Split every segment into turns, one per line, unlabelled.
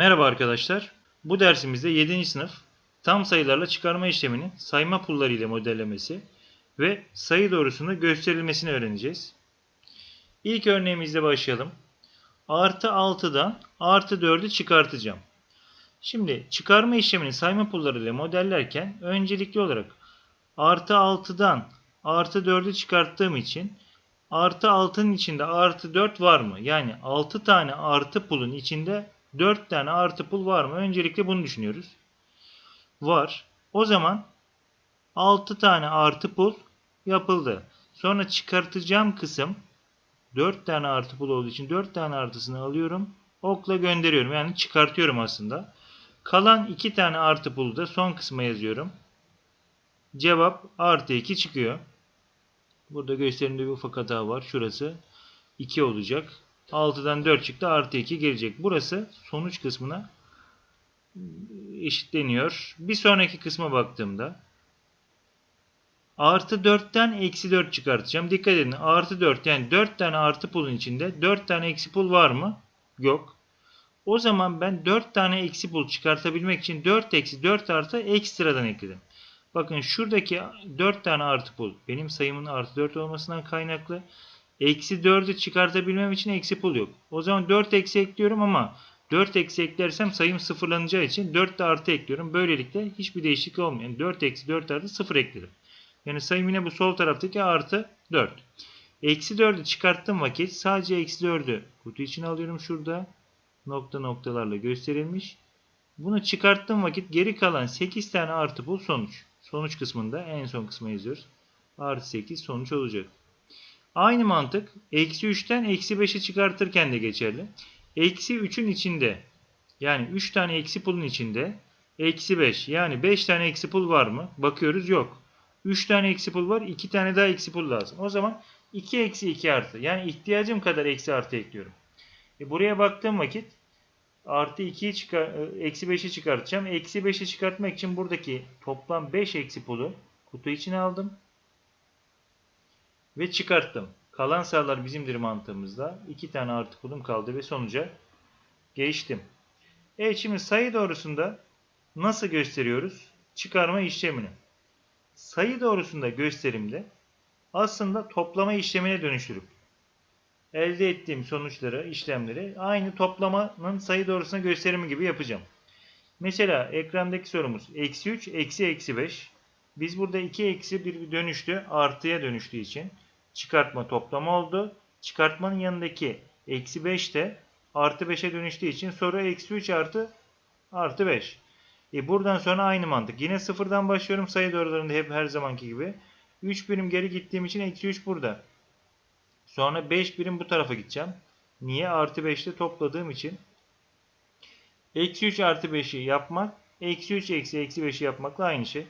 Merhaba arkadaşlar. Bu dersimizde 7. sınıf tam sayılarla çıkarma işleminin sayma pulları ile modellemesi ve sayı doğrusunda gösterilmesini öğreneceğiz. İlk örneğimizle başlayalım. Artı 6'dan artı 4'ü çıkartacağım. Şimdi çıkarma işlemini sayma pulları ile modellerken öncelikli olarak artı 6'dan artı 4'ü çıkarttığım için artı 6'nın içinde artı 4 var mı? Yani 6 tane artı pulun içinde 4 tane artı pul var mı? Öncelikle bunu düşünüyoruz. Var. O zaman 6 tane artı pul yapıldı. Sonra çıkartacağım kısım 4 tane artı pul olduğu için 4 tane artısını alıyorum. Okla gönderiyorum. Yani çıkartıyorum aslında. Kalan 2 tane artı pulu da son kısma yazıyorum. Cevap artı 2 çıkıyor. Burada gösterimde bir ufak hata var. Şurası 2 olacak. 6'dan 4 çıktı. Artı 2 gelecek. Burası sonuç kısmına eşitleniyor. Bir sonraki kısma baktığımda artı 4'ten eksi 4 çıkartacağım. Dikkat edin. Artı 4 yani 4 tane artı pulun içinde 4 tane eksi pul var mı? Yok. O zaman ben 4 tane eksi pul çıkartabilmek için 4 eksi 4 artı ekstradan ekledim. Bakın şuradaki 4 tane artı pul benim sayımın artı 4 olmasından kaynaklı. Eksi 4'ü çıkartabilmem için eksi pul yok. O zaman 4 eksi ekliyorum ama 4 eksi eklersem sayım sıfırlanacağı için 4 de artı ekliyorum. Böylelikle hiçbir değişiklik olmuyor. Yani 4 eksi 4 artı 0 ekledim. Yani sayım yine bu sol taraftaki artı 4. Eksi 4'ü çıkarttığım vakit sadece eksi 4'ü kutu içine alıyorum şurada. Nokta noktalarla gösterilmiş. Bunu çıkarttığım vakit geri kalan 8 tane artı pul sonuç. Sonuç kısmında en son kısma yazıyoruz. Artı 8 sonuç olacak. Aynı mantık eksi 3'ten eksi 5'i çıkartırken de geçerli. Eksi 3'ün içinde yani 3 tane eksi pulun içinde eksi 5 yani 5 tane eksi pul var mı? Bakıyoruz yok. 3 tane eksi pul var 2 tane daha eksi pul lazım. O zaman 2 eksi 2 artı yani ihtiyacım kadar eksi artı ekliyorum. E buraya baktığım vakit artı 2'yi çıkar, e, eksi 5'i çıkartacağım. Eksi 5'i çıkartmak için buradaki toplam 5 eksi pulu kutu içine aldım ve çıkarttım. Kalan sayılar bizimdir mantığımızda. 2 tane artı pulum kaldı ve sonuca geçtim. Evet şimdi sayı doğrusunda nasıl gösteriyoruz? Çıkarma işlemini. Sayı doğrusunda gösterimde aslında toplama işlemine dönüştürüp elde ettiğim sonuçları, işlemleri aynı toplamanın sayı doğrusuna gösterimi gibi yapacağım. Mesela ekrandaki sorumuz eksi 3, eksi eksi 5. Biz burada 2 eksi bir dönüştü artıya dönüştüğü için çıkartma toplama oldu. Çıkartmanın yanındaki eksi 5 de artı 5'e dönüştüğü için soru eksi 3 artı artı 5. E buradan sonra aynı mantık. Yine sıfırdan başlıyorum sayı doğrularında hep her zamanki gibi. 3 birim geri gittiğim için eksi 3 burada. Sonra 5 birim bu tarafa gideceğim. Niye? Artı 5'te topladığım için. Eksi 3 artı 5'i yapmak. Eksi 3 eksi eksi 5'i yapmakla aynı şey.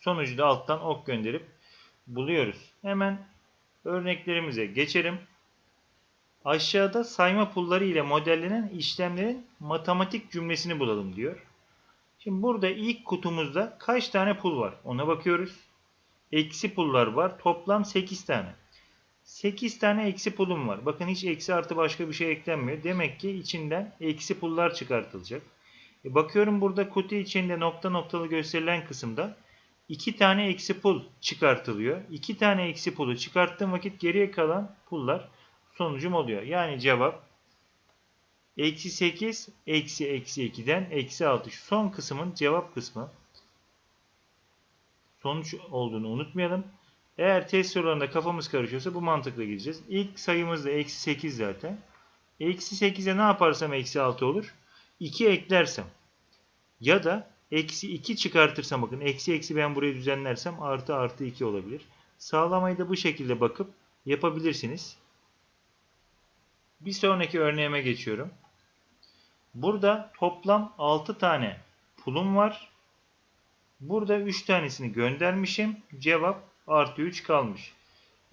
Sonucu da alttan ok gönderip buluyoruz. Hemen örneklerimize geçelim. Aşağıda sayma pulları ile modellenen işlemlerin matematik cümlesini bulalım diyor. Şimdi burada ilk kutumuzda kaç tane pul var ona bakıyoruz. Eksi pullar var. Toplam 8 tane. 8 tane eksi pulum var. Bakın hiç eksi artı başka bir şey eklenmiyor. Demek ki içinden eksi pullar çıkartılacak. E bakıyorum burada kutu içinde nokta noktalı gösterilen kısımda 2 tane eksi pul çıkartılıyor. 2 tane eksi pulu çıkarttığım vakit geriye kalan pullar sonucum oluyor. Yani cevap eksi 8 eksi eksi 2'den eksi 6. Şu son kısmın cevap kısmı. Sonuç olduğunu unutmayalım. Eğer test sorularında kafamız karışıyorsa bu mantıkla gideceğiz. İlk sayımız da eksi 8 zaten. Eksi 8'e ne yaparsam eksi 6 olur? 2 eklersem ya da eksi 2 çıkartırsam bakın eksi eksi ben burayı düzenlersem artı artı 2 olabilir. Sağlamayı da bu şekilde bakıp yapabilirsiniz. Bir sonraki örneğime geçiyorum. Burada toplam 6 tane pulum var. Burada 3 tanesini göndermişim. Cevap artı 3 kalmış.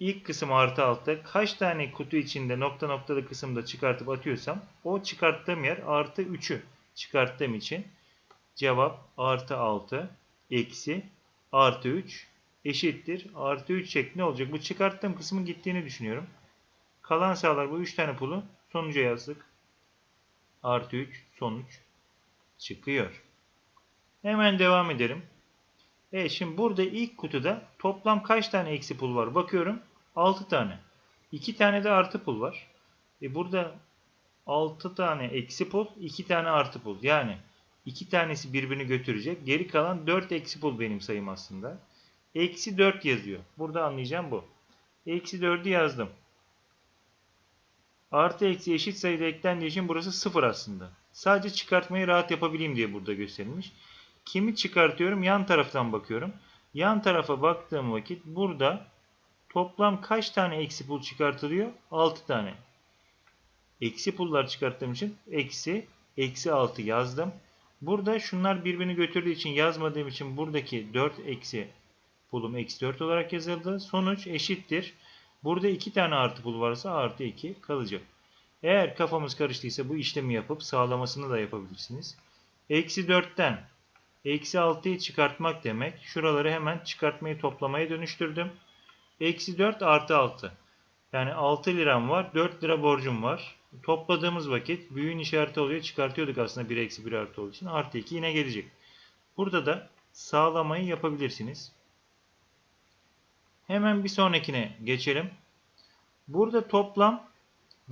İlk kısım artı 6. Kaç tane kutu içinde nokta noktalı kısımda çıkartıp atıyorsam o çıkarttığım yer artı 3'ü çıkarttığım için cevap artı 6 eksi artı 3 eşittir. Artı 3 şeklinde olacak. Bu çıkarttığım kısmın gittiğini düşünüyorum. Kalan sayılar bu 3 tane pulu sonuca yazdık. artı 3 sonuç çıkıyor. Hemen devam edelim. Evet şimdi burada ilk kutuda toplam kaç tane eksi pul var bakıyorum. 6 tane. 2 tane de artı pul var. E burada 6 tane eksi pul, 2 tane artı pul. Yani 2 tanesi birbirini götürecek. Geri kalan 4 eksi pul benim sayım aslında. Eksi 4 yazıyor. Burada anlayacağım bu. Eksi 4'ü yazdım. Artı eksi eşit sayıda eklendiği için burası 0 aslında. Sadece çıkartmayı rahat yapabileyim diye burada gösterilmiş. Kimi çıkartıyorum? Yan taraftan bakıyorum. Yan tarafa baktığım vakit burada toplam kaç tane eksi pul çıkartılıyor? 6 tane. Eksi pullar çıkarttığım için eksi, eksi 6 yazdım. Burada şunlar birbirini götürdüğü için yazmadığım için buradaki 4 eksi pulum eksi 4 olarak yazıldı. Sonuç eşittir. Burada 2 tane artı pul varsa artı 2 kalacak. Eğer kafamız karıştıysa bu işlemi yapıp sağlamasını da yapabilirsiniz. Eksi 4'ten eksi 6'yı çıkartmak demek. Şuraları hemen çıkartmayı toplamaya dönüştürdüm. Eksi 4 artı 6. Yani 6 liram var. 4 lira borcum var. Topladığımız vakit büyüğün işareti oluyor. Çıkartıyorduk aslında 1 eksi 1 artı olduğu için. Artı 2 yine gelecek. Burada da sağlamayı yapabilirsiniz. Hemen bir sonrakine geçelim. Burada toplam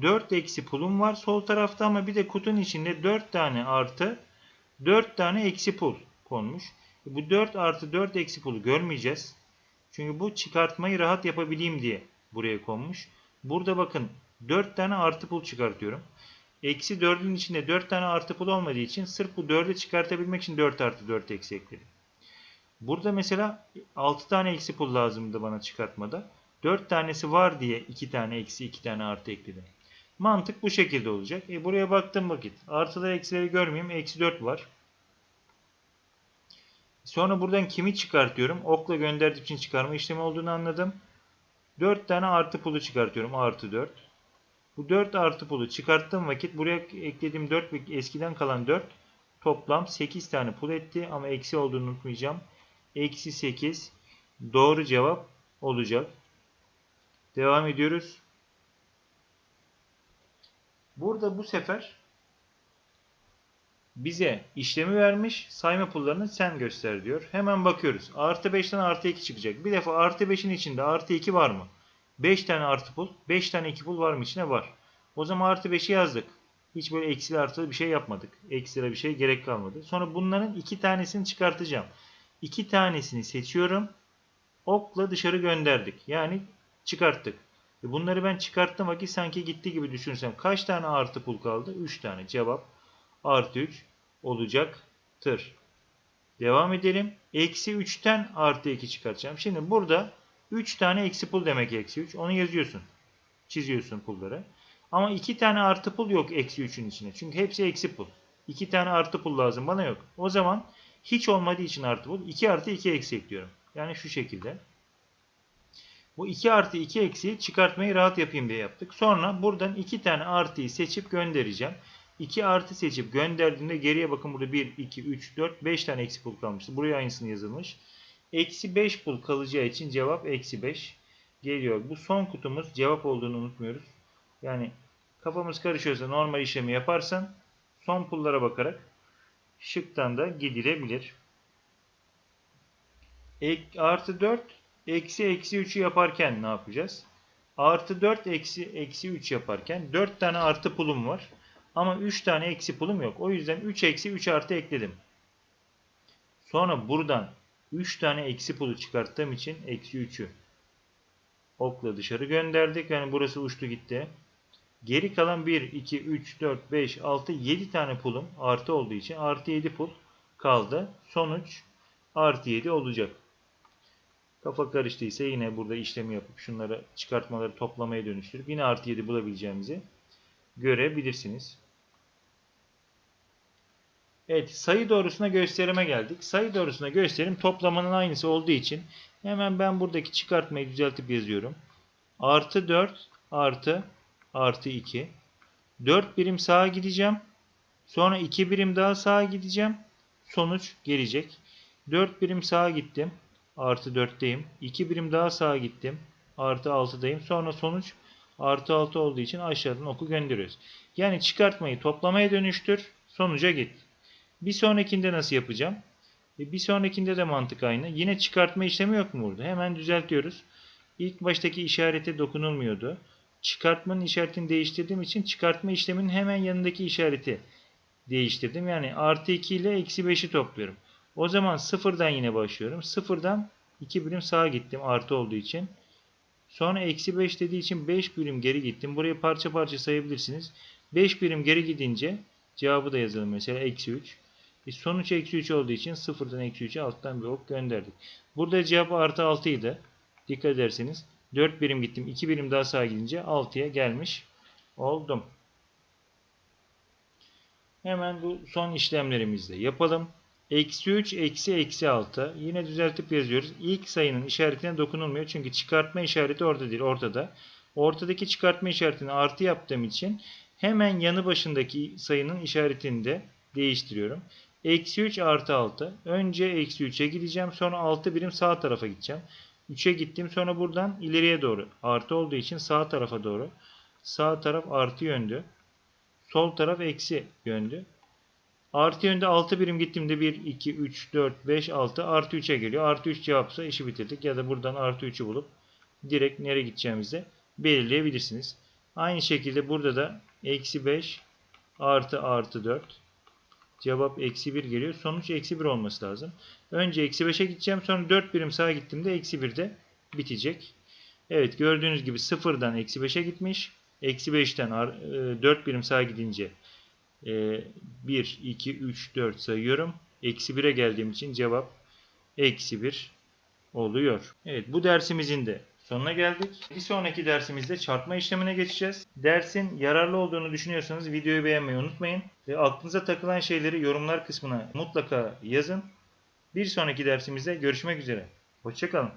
4 eksi pulum var sol tarafta ama bir de kutunun içinde 4 tane artı 4 tane eksi pul konmuş. Bu 4 artı 4 eksi pulu görmeyeceğiz. Çünkü bu çıkartmayı rahat yapabileyim diye buraya konmuş. Burada bakın 4 tane artı pul çıkartıyorum. Eksi 4'ün içinde 4 tane artı pul olmadığı için sırf bu 4'ü çıkartabilmek için 4 artı 4 eksi ekledim. Burada mesela 6 tane eksi pul lazımdı bana çıkartmada. 4 tanesi var diye 2 tane eksi 2 tane artı ekledim. Mantık bu şekilde olacak. E buraya baktığım vakit artıları eksileri görmeyeyim. Eksi 4 var. Sonra buradan kimi çıkartıyorum? Okla gönderdiğim için çıkarma işlemi olduğunu anladım. 4 tane artı pulu çıkartıyorum. Artı 4. Bu 4 artı pulu çıkarttığım vakit buraya eklediğim 4 ve eskiden kalan 4 toplam 8 tane pul etti. Ama eksi olduğunu unutmayacağım. Eksi 8 doğru cevap olacak. Devam ediyoruz. Burada bu sefer bize işlemi vermiş. Sayma pullarını sen göster diyor. Hemen bakıyoruz. Artı 5'ten artı 2 çıkacak. Bir defa artı 5'in içinde artı 2 var mı? 5 tane artı pul. 5 tane 2 pul var mı içine? Var. O zaman artı 5'i yazdık. Hiç böyle eksili artılı bir şey yapmadık. Ekstra bir şey gerek kalmadı. Sonra bunların 2 tanesini çıkartacağım. 2 tanesini seçiyorum. Okla dışarı gönderdik. Yani çıkarttık. E bunları ben çıkarttım vakit sanki gitti gibi düşünsem. Kaç tane artı pul kaldı? 3 tane. Cevap artı 3 olacaktır. Devam edelim. Eksi 3'ten artı 2 çıkartacağım. Şimdi burada 3 tane eksi pul demek eksi 3. Onu yazıyorsun. Çiziyorsun pulları. Ama 2 tane artı pul yok eksi 3'ün içine. Çünkü hepsi eksi pul. 2 tane artı pul lazım. Bana yok. O zaman hiç olmadığı için artı pul. 2 artı 2 eksi ekliyorum. Yani şu şekilde. Bu 2 artı 2 eksiği çıkartmayı rahat yapayım diye yaptık. Sonra buradan 2 tane artıyı seçip göndereceğim. 2 artı seçip gönderdiğimde geriye bakın burada 1, 2, 3, 4, 5 tane eksi pul kalmıştı. Buraya aynısını yazılmış. Eksi 5 pul kalacağı için cevap eksi 5 geliyor. Bu son kutumuz cevap olduğunu unutmuyoruz. Yani kafamız karışıyorsa normal işlemi yaparsan son pullara bakarak şıktan da gidilebilir. Ek, artı 4 eksi eksi 3'ü yaparken ne yapacağız? Artı 4 eksi eksi 3 yaparken 4 tane artı pulum var. Ama 3 tane eksi pulum yok. O yüzden 3 eksi 3 artı ekledim. Sonra buradan 3 tane eksi pulu çıkarttığım için eksi 3'ü okla dışarı gönderdik. Yani burası uçtu gitti. Geri kalan 1, 2, 3, 4, 5, 6, 7 tane pulum artı olduğu için artı 7 pul kaldı. Sonuç artı 7 olacak. Kafa karıştıysa yine burada işlemi yapıp şunları çıkartmaları toplamaya dönüştürüp yine artı 7 bulabileceğimizi görebilirsiniz. Evet sayı doğrusuna gösterime geldik. Sayı doğrusuna gösterim toplamanın aynısı olduğu için hemen ben buradaki çıkartmayı düzeltip yazıyorum. Artı 4 artı artı 2. 4 birim sağa gideceğim. Sonra 2 birim daha sağa gideceğim. Sonuç gelecek. 4 birim sağa gittim. Artı 4'teyim. 2 birim daha sağa gittim. Artı 6'dayım. Sonra sonuç Artı 6 olduğu için aşağıdan oku gönderiyoruz. Yani çıkartmayı toplamaya dönüştür. Sonuca git. Bir sonrakinde nasıl yapacağım? E, Bir sonrakinde de mantık aynı. Yine çıkartma işlemi yok mu burada? Hemen düzeltiyoruz. İlk baştaki işarete dokunulmuyordu. Çıkartmanın işaretini değiştirdiğim için çıkartma işleminin hemen yanındaki işareti değiştirdim. Yani artı 2 ile eksi 5'i topluyorum. O zaman sıfırdan yine başlıyorum. Sıfırdan 2 birim sağa gittim artı olduğu için. Sonra eksi 5 dediği için 5 birim geri gittim. Burayı parça parça sayabilirsiniz. 5 birim geri gidince cevabı da yazalım mesela eksi 3. E sonuç eksi 3 olduğu için sıfırdan eksi 3'e alttan bir ok gönderdik. Burada cevap artı 6 idi. Dikkat ederseniz 4 birim gittim. 2 birim daha sağa gidince 6'ya gelmiş oldum. Hemen bu son işlemlerimizde yapalım. Eksi 3 eksi eksi 6. Yine düzeltip yazıyoruz. İlk sayının işaretine dokunulmuyor. Çünkü çıkartma işareti orada değil. Ortada. Ortadaki çıkartma işaretini artı yaptığım için hemen yanı başındaki sayının işaretini de değiştiriyorum. Eksi 3 artı 6. Önce eksi 3'e gideceğim. Sonra 6 birim sağ tarafa gideceğim. 3'e gittim. Sonra buradan ileriye doğru. Artı olduğu için sağ tarafa doğru. Sağ taraf artı yöndü. Sol taraf eksi yöndü. Artı yönde 6 birim gittiğimde 1, 2, 3, 4, 5, 6 artı 3'e geliyor. Artı 3 cevapsa işi bitirdik. Ya da buradan artı 3'ü bulup direkt nereye gideceğimizi belirleyebilirsiniz. Aynı şekilde burada da eksi 5 artı artı 4 cevap eksi 1 geliyor. Sonuç eksi 1 olması lazım. Önce eksi 5'e gideceğim. Sonra 4 birim sağa gittiğimde eksi 1 de bitecek. Evet gördüğünüz gibi sıfırdan eksi 5'e gitmiş. Eksi 5'ten 4 birim sağa gidince 1, 2, 3, 4 sayıyorum. Eksi 1'e geldiğim için cevap eksi 1 oluyor. Evet bu dersimizin de sonuna geldik. Bir sonraki dersimizde çarpma işlemine geçeceğiz. Dersin yararlı olduğunu düşünüyorsanız videoyu beğenmeyi unutmayın. Ve aklınıza takılan şeyleri yorumlar kısmına mutlaka yazın. Bir sonraki dersimizde görüşmek üzere. Hoşçakalın.